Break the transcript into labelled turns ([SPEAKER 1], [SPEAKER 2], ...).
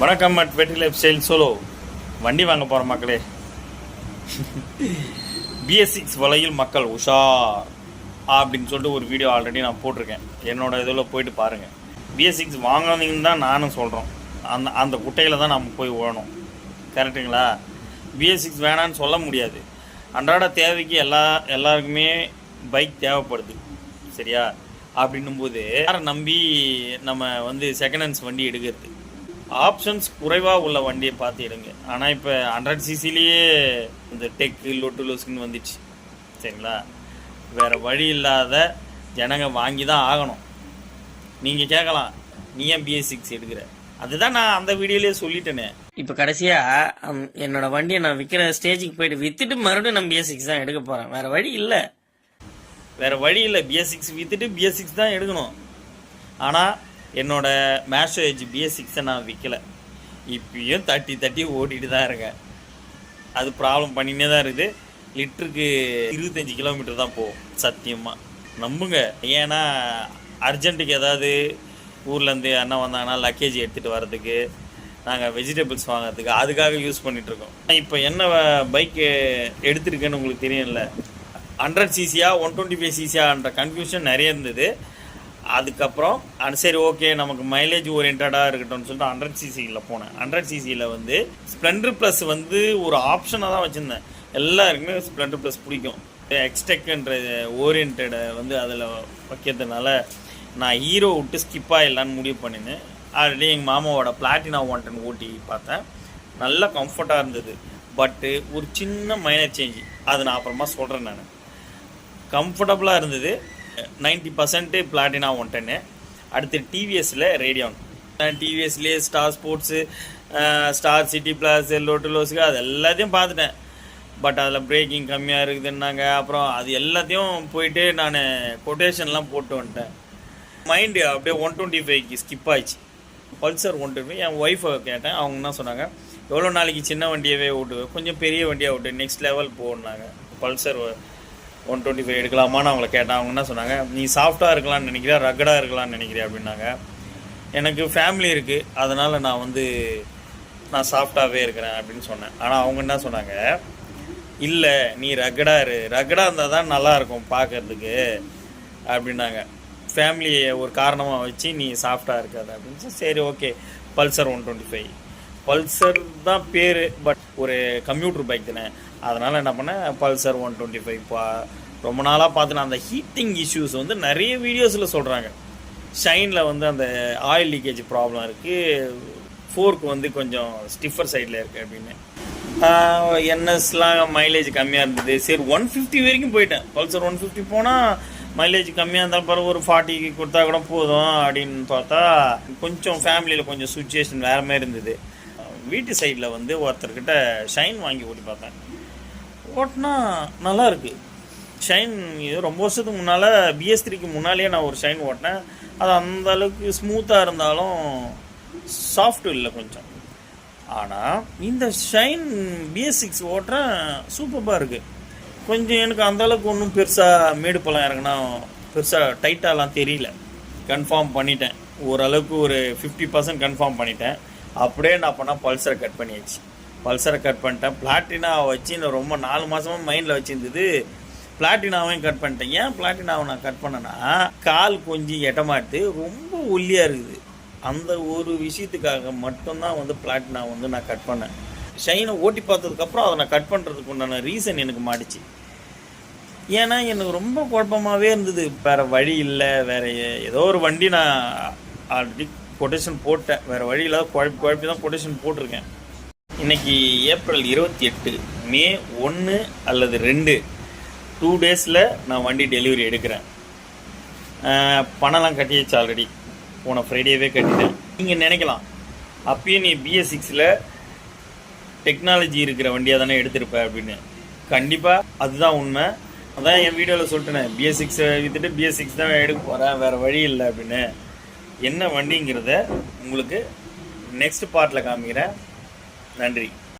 [SPEAKER 1] வணக்கம் அட் வெட்டி life style solo. வண்டி வாங்க போகிற மக்களே. பிஎஸ் சிக்ஸ் வலையில் மக்கள் உஷார். அப்படின்னு சொல்லிட்டு ஒரு வீடியோ ஆல்ரெடி நான் போட்டிருக்கேன். என்னோடய இதில் போயிட்டு பாருங்கள் பிஎஸ் சிக்ஸ் வாங்கினீங்கன்னு தான் நானும் சொல்கிறோம் அந்த அந்த குட்டையில் தான் நம்ம போய் ஓடணும். கரெக்டுங்களா பிஎஸ் சிக்ஸ் வேணான்னு சொல்ல முடியாது. அன்றாட தேவைக்கு எல்லா எல்லாருக்குமே பைக் தேவைப்படுது. சரியா? அப்படின்னும்போது யாரை நம்பி நம்ம வந்து செகண்ட் ஹேண்ட்ஸ் வண்டி எடுக்கிறது? ஆப்ஷன்ஸ் குறைவாக உள்ள வண்டியை பார்த்து எடுங்க. ஆனால் இப்போ ஹண்ட்ரட் சிசிலேயே இந்த டெக்கு லொட்டு லொஸ்க்குன்னு வந்துச்சு. சரிங்களா? வேறு வழி இல்லாத ஜனங்க வாங்கி தான் ஆகணும். நீங்கள் கேட்கலாம் நீ ஏன் பிஎஸ் சிக்ஸ் எடுக்கிற? அதுதான் நான் அந்த வீடியோலேயே சொல்லிட்டேனே. இப்போ கடைசியாக என்னோட வண்டியை நான் விற்கிற ஸ்டேஜுக்கு போயிட்டு விற்றுட்டு மறுபடியும் நான் பிஎஸ் சிக்ஸ் தான் எடுக்க போகிறேன் வேறு வழி இல்லை. வேறு வழி இல்லை. பிஎஸ் சிக்ஸ் விற்றுட்டு பிஎஸ் சிக்ஸ் தான் எடுக்கணும். ஆனால் என்னோடய மேஷோ ஏஜ் பிஎஸ் சிக்ஸை நான் விற்கல இப்பயும் தட்டி தட்டி ஓட்டிட்டு தான் இருக்கேன். அது ப்ராப்ளம் பண்ணினே தான் இருக்குது. லிட்டருக்கு இருபத்தஞ்சி கிலோமீட்டர் தான் போகும் சத்தியமாக நம்புங்க. ஏன்னா அர்ஜென்ட்டுக்கு ஏதாவது ஊர்லேருந்து அண்ணன் வந்தாங்கன்னா லக்கேஜ் எடுத்துகிட்டு வர்றதுக்கு நாங்கள் வெஜிடபிள்ஸ் வாங்குறதுக்கு அதுக்காக யூஸ் பண்ணிகிட்ருக்கோம் இப்போ என்ன பைக்கு எடுத்துருக்கேன்னு உங்களுக்கு தெரியும்ல? ஹண்ட்ரட் சிசியா ஒன் டுவெண்ட்டி ஃபைவ் சிசியான்ற கன்ஃபியூஷன் நிறைய இருந்தது. அதுக்கப்புறம் அது சரி ஓகே நமக்கு மைலேஜ் ஓரியன்டாக இருக்கட்டும்னு சொல்லிட்டு ஹண்ட்ரட் சிசியில் போனேன். ஹண்ட்ரட் சிசியில் வந்து ஸ்ப்ளெண்டர் ப்ளஸ் வந்து ஒரு ஆப்ஷனாக தான் வச்சுருந்தேன். எல்லாருக்குமே ஸ்ப்ளெண்டர் ப்ளஸ் பிடிக்கும். எக்ஸ்டெக்ன்ற ஓரியன்டை வந்து அதில் வைக்கிறதுனால நான் ஹீரோ விட்டு ஸ்கிப் ஆகிடலான்னு முடிவு பண்ணினேன். ஆல்ரெடி எங்கள் மாமாவோட பிளாட்டினா ஒன் ஓட்டி பார்த்தேன். நல்லா கம்ஃபர்ட்டாக இருந்தது. பட்டு ஒரு சின்ன மைனர் சேஞ்சு அது நான் அப்புறமா சொல்கிறேன் நான். கம்ஃபர்டபுளாக இருந்தது. நைன்ட்டி பர்சன்ட்டு பிளாட்டினா ஒன் டென்னு அடுத்து டிவிஎஸில் Radeon. டிவிஎஸ்லேயே Star Sports Star City Plus லோட்டுலோஸுக்கு அது எல்லாத்தையும் பார்த்துட்டேன். பட் அதில் பிரேக்கிங் கம்மியாக இருக்குதுன்னாங்க. அப்புறம் அது எல்லாத்தையும் போயிட்டு நான் கொட்டேஷன்லாம் போட்டு வந்துட்டேன். மைண்டு அப்படியே ஒன் டுவெண்ட்டி ஃபைவ்க்கு ஸ்கிப் ஆயிடுச்சு. பல்சர் ஒன் டுவெண்ட்டி என் ஒய்ஃபை கேட்டேன். அவங்க என்ன சொன்னாங்க? எவ்வளோ நாளைக்கு சின்ன வண்டியவே ஓட்டுவேன் கொஞ்சம் பெரிய வண்டியாக ஓட்டு நெக்ஸ்ட் லெவல் போனாங்க பல்சர் ஒன் டுவெண்ட்டி ஃபைவ் எடுக்கலாமான்னு அவங்கள கேட்டேன். அவங்க என்ன சொன்னாங்க நீ சாஃப்டாக இருக்கலாம்னு நினைக்கிறியா? ரகடாக இருக்கலாம்னு நினைக்கிறியா? அப்படின்னாங்க. எனக்கு ஃபேமிலி இருக்குது அதனால் நான் வந்து நான் சாஃப்டாகவே இருக்கிறேன் அப்படின்னு சொன்னேன். ஆனால் அவங்க என்ன சொன்னாங்க இல்லை நீ ரகடாக இரு. ரகடாக இருந்தால் தான் நல்லாயிருக்கும் பார்க்கறதுக்கு அப்படின்னாங்க. ஃபேமிலியை ஒரு காரணமாக வச்சு நீ சாஃப்டாக இருக்காது. அப்படின்னு சொல்லி, சரி okay Pulsar one twenty five Pulsar தான் பேர் பட் ஒரு கம்ப்யூட்டர் பைக் தானே. அதனால் என்ன பண்ணேன் பல்சர் ஒன் டுவெண்ட்டி ஃபைவ் பா ரொம்ப நாளாக பார்த்துனா அந்த ஹீட்டிங் இஷ்யூஸ் வந்து நிறைய வீடியோஸில் சொல்கிறாங்க ஷைனில் வந்து அந்த ஆயில் லீக்கேஜ் ப்ராப்ளம் இருக்குது ஃபோர்க் வந்து கொஞ்சம் ஸ்டிஃபர் சைடில் இருக்குது அப்படின்னு. என்எஸ்லாம் மைலேஜ் கம்மியாக இருந்தது. சரி ஒன் ஃபிஃப்டி வரைக்கும் போயிட்டேன். பல்சர் ஒன் ஃபிஃப்டி போனால் மைலேஜ் கம்மியாக இருந்தால் பிறகு ஒரு ஃபார்ட்டிக்கு கொடுத்தா கூட போதும் அப்படின்னு பார்த்தா கொஞ்சம் ஃபேமிலியில் கொஞ்சம் சுச்சுவேஷன் வேறு மாதிரி இருந்தது. வீட்டு சைடில் வந்து ஒருத்தர்கிட்ட ஷைன் வாங்கி ஓட்டி பார்த்தேன். ஓட்டினா நல்லா இருக்குது ஷைன் ரொம்ப வருஷத்துக்கு முன்னால் பிஎஸ் த்ரீக்கு முன்னாலேயே நான் ஒரு ஷைன் ஓட்டினேன். அது அந்த அளவுக்கு ஸ்மூத்தாக இருந்தாலும் சாஃப்ட் இல்லை கொஞ்சம். ஆனால் இந்த ஷைன் பிஎஸ் சிக்ஸ் ஓட்டுறேன் சூப்பராக இருக்குது கொஞ்சம் எனக்கு அந்த அளவுக்கு ஒன்றும் பெருசாக மேடு பழம் இறங்கினா பெருசாக டைட்டாலாம் தெரியல. கன்ஃபார்ம் பண்ணிட்டேன். ஓரளவுக்கு ஒரு ஃபிஃப்டி பர்சன்ட் கன்ஃபார்ம் பண்ணிட்டேன். அப்படியே நான் பண்ணால் பல்சரை கட் பண்ணியாச்சு. பல்சரை கட் பண்ணிட்டேன். பிளாட்டினா வச்சு நான் ரொம்ப நாலு மாதமாக மைண்டில் வச்சுருந்தது. பிளாட்டினாவையும் கட் பண்ணிட்டேன். ஏன் பிளாட்டினாவை நான் கட் பண்ணேன்னா கால் கொஞ்சம் எட்டமாட்டு ரொம்ப ஒல்லியாக இருக்குது. அந்த ஒரு விஷயத்துக்காக மட்டும்தான் வந்து பிளாட்டினா வந்து நான் கட் பண்ணேன். ஷைனை ஓட்டி பார்த்ததுக்கப்புறம் அதை நான் கட் பண்ணுறதுக்கு உண்டான ரீசன் எனக்கு மாடிச்சு ஏன்னா எனக்கு ரொம்ப குழப்பமாகவே இருந்தது. வேறு வழி இல்லை. வேறு ஏதோ ஒரு வண்டி நான் ஆல்ரெடி கொட்டேஷன் போட்டேன். வேறு வழி இல்லாத குழப்பி குழப்பி தான் கொட்டேஷன் போட்டிருக்கேன். இன்னைக்கு ஏப்ரல் இருபத்தி எட்டு மே ஒன்று அல்லது ரெண்டு. டூ டேஸில் நான் வண்டி டெலிவரி எடுக்கிறேன். பணம்லாம் கட்டியாச்சு ஆல்ரெடி போன ஃப்ரைடேவே கட்டிட்டேன். நீங்கள் நினைக்கலாம். அப்பயே நீ பிஎஸ் சிக்ஸில் டெக்னாலஜி இருக்கிற வண்டியாக தானே எடுத்திருப்ப அப்படின்னு. கண்டிப்பாக அதுதான் உண்மை. அதான் என் வீடியோவில் சொல்லிட்டேன் பிஎஸ் சிக்ஸை விற்றுட்டு பிஎஸ் சிக்ஸ் தான் எடுக்க போகிறேன் வேறு வழி இல்லை அப்படின்னு. என்ன வண்டிங்கிறத உங்களுக்கு நெக்ஸ்ட் பார்ட்டில் காமிக்கிறேன். நன்றி.